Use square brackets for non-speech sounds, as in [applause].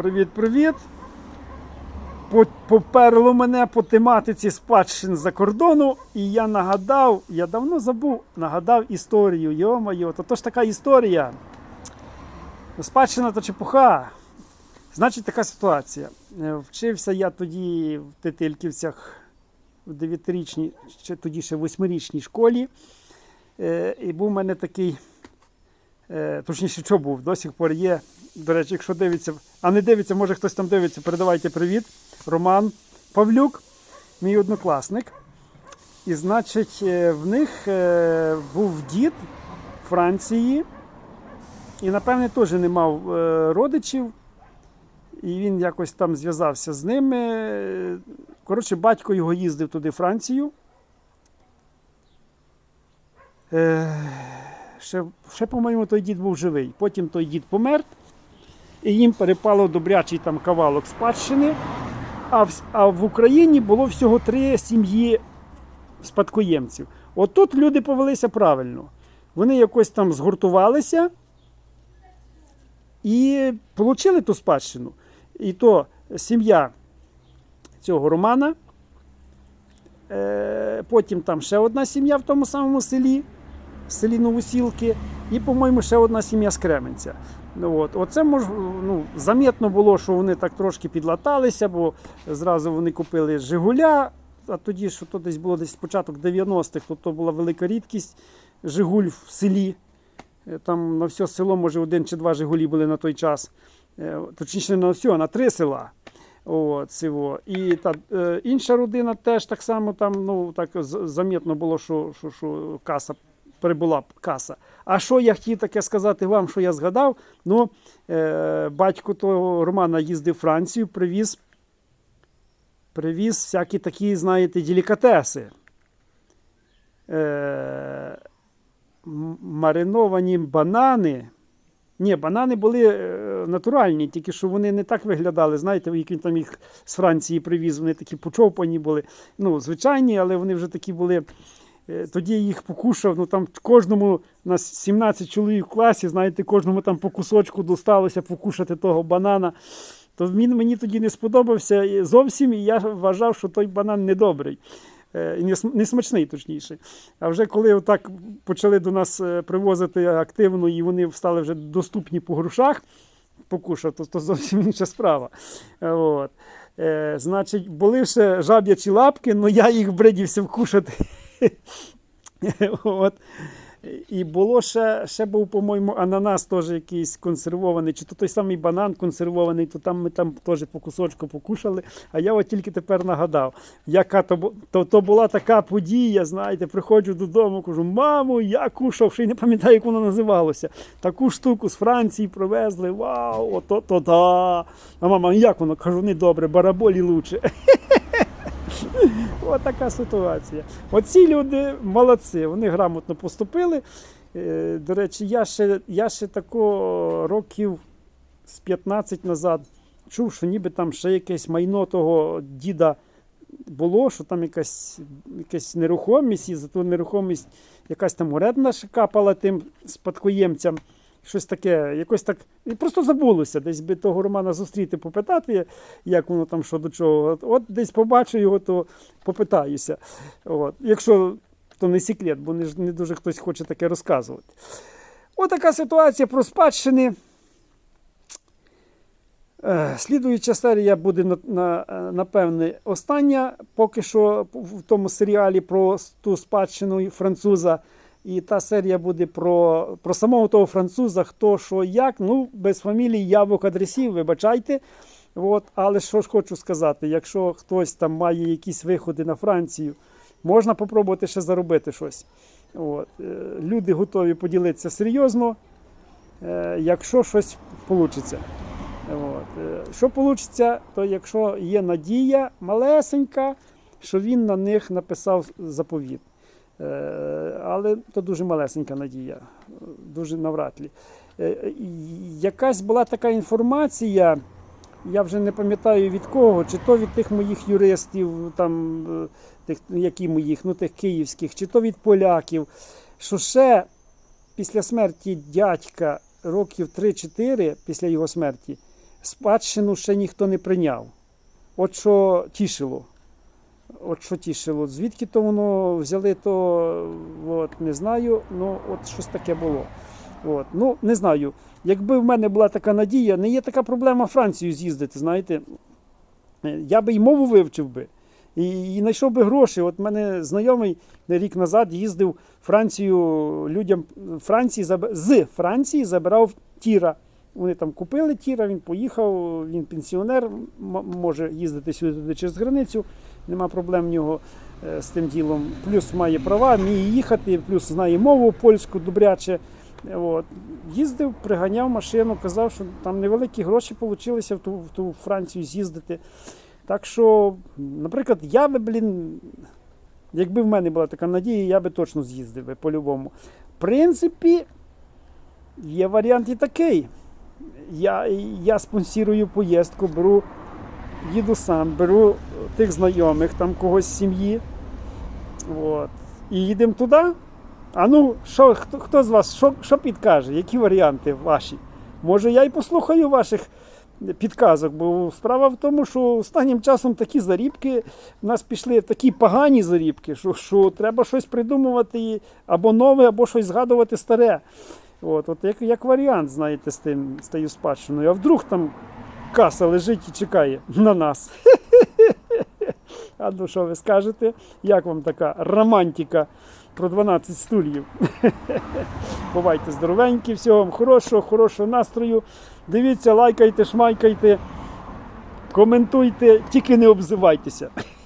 Привіт-привіт. По- Поперло мене по тематиці спадщин за кордону, і я нагадав, я давно забув, нагадав історію. Йо-моє, то, то ж така історія. Спадщина то чепуха. Значить, така ситуація. Е, Вчився я тоді в Тетильківцях в 9-річній, ще тоді ще 8-річній школі. Е, І був у мене такий точніше, що був, до сих пор є. До речі, якщо дивиться, а не дивиться, може хтось там дивиться, передавайте привіт. Роман Павлюк, мій однокласник. І значить, е, в них е, був дід Франції, і, напевне, теж не мав е, родичів. І він якось там зв'язався з ними. Е, Коротше, батько його їздив туди Францію. Ще, ще, по-моєму, той дід був живий. Потім той дід помер, і їм перепало добрячий там кавалок спадщини. А в, а в Україні було всього три сім'ї спадкоємців. От тут люди повелися правильно. Вони якось там згуртувалися і отримали ту спадщину. І то сім'я цього Романа. Е, потім там ще одна сім'я в тому самому селі в селі Новосілки, і, по-моєму, ще одна сім'я з Кременця. От. Оце мож, ну, замітно було, що вони так трошки підлаталися, бо зразу вони купили Жигуля, а тоді, що то десь було десь початок 90-х, то, то була велика рідкість Жигуль в селі. Е, Там на все село, може, один чи два Жигулі були на той час. Е, Точніше, на все, на три села. От, цього. І та, е, інша родина теж так само там, ну, так з- замітно було, що, що, що каса прибула каса. А що я хотів таке сказати вам, що я згадав? Ну, е, батько того Романа їздив в Францію, привіз, привіз всякі такі, знаєте, делікатеси. Е, мариновані банани. Ні, банани були е, натуральні, тільки що вони не так виглядали. Знаєте, як він там їх з Франції привіз, вони такі почовпані були. Ну, звичайні, але вони вже такі були. Е, Тоді їх покушав. Ну там кожному нас 17 чоловік в класі, знаєте, кожному там по кусочку досталося покушати того банана. То він мені тоді не сподобався зовсім, і я вважав, що той банан недобрий. Е, не смачний, точніше. А вже коли отак почали до нас е, привозити активно, і вони стали вже доступні по грошах, покушав, то, то зовсім [laughs] інша справа. От. Е, значить, були ще жаб'ячі лапки, але я їх бредівся вкушати. [laughs] От. І було ще, ще був, по-моєму, ананас теж якийсь консервований, чи то той самий банан консервований, то там ми там теж по кусочку покушали. А я от тільки тепер нагадав, яка то, то, то була така подія, знаєте, приходжу додому, кажу, мамо, я кушав, ще й не пам'ятаю, як воно називалося. Таку штуку з Франції привезли. Вау, ото то да. А мама, як воно? Кажу, не добре, бараболі лучше. [laughs] Ось така ситуація. Оці люди молодці, вони грамотно поступили. Е, До речі, я ще, я ще тако років з 15 назад чув, що ніби там ще якесь майно того діда було, що там якась, якась нерухомість, і за ту нерухомість якась там ще капала тим спадкоємцям. Щось таке, якось так. І просто забулося. Десь би того Романа зустріти, попитати, як воно там що до чого. От, от десь побачу його, то попитаюся. От. Якщо то не секрет, бо не, не дуже хтось хоче таке розказувати. Отака ситуація про спадщини. Е, Слідуюча серія буде на, на, напевне остання, поки що в тому серіалі про ту спадщину француза. І та серія буде про, про самого того француза, хто що як. Ну, без фамілій, явок, адресів, вибачайте. От, але що ж хочу сказати, якщо хтось там має якісь виходи на Францію, можна попробувати ще заробити щось. От, е, люди готові поділитися серйозно, е, якщо щось вийде. От. е, Що вийде, то якщо є надія малесенька, що він на них написав заповіт. Е, Але то дуже малесенька надія, дуже навряд ли. Е, Якась була така інформація, я вже не пам'ятаю від кого, чи то від тих моїх юристів, там, е, тих, які моїх, ну тих київських, чи то від поляків, що ще після смерті дядька років 3-4 після його смерті спадщину ще ніхто не прийняв. От що тішило. От що тішило. Звідки то воно взяли, то от, не знаю. Ну, от щось таке було. От. Ну, не знаю. Якби в мене була така надія, не є така проблема Францію з'їздити, знаєте. Е, Я би й мову вивчив би. І, і знайшов би гроші. От мене знайомий рік назад їздив Францію людям Франції з Франції забирав тіра. Вони там купили тіра, він поїхав, він пенсіонер, може їздити сюди через границю, нема проблем в нього е, з тим ділом. Плюс має права, вміє їхати, плюс знає мову польську добряче. От. Їздив, приганяв машину, казав, що там невеликі гроші вийшли в ту, в ту Францію з'їздити. Так що, наприклад, я би, блін, якби в мене була така надія, я би точно з'їздив би по-любому. В принципі, є варіант і такий. Я, я спонсірую поїздку, беру, їду сам, беру тих знайомих, там когось з сім'ї. От, і їдемо туди. А ну, що, хто, хто з вас що, що підкаже? Які варіанти ваші? Може, я й послухаю ваших підказок, бо справа в тому, що останнім часом такі зарібки в нас пішли такі погані зарібки, що, що треба щось придумувати або нове, або щось згадувати старе. От, от як, як варіант, знаєте, з тим з тією спадщиною. А вдруг там каса лежить і чекає на нас. [laughs] А ну що ви скажете? Як вам така романтика про 12 стульїв? [laughs] Бувайте здоровенькі, всього вам хорошого, хорошого настрою. Дивіться, лайкайте, шмайкайте, коментуйте, тільки не обзивайтеся. [laughs]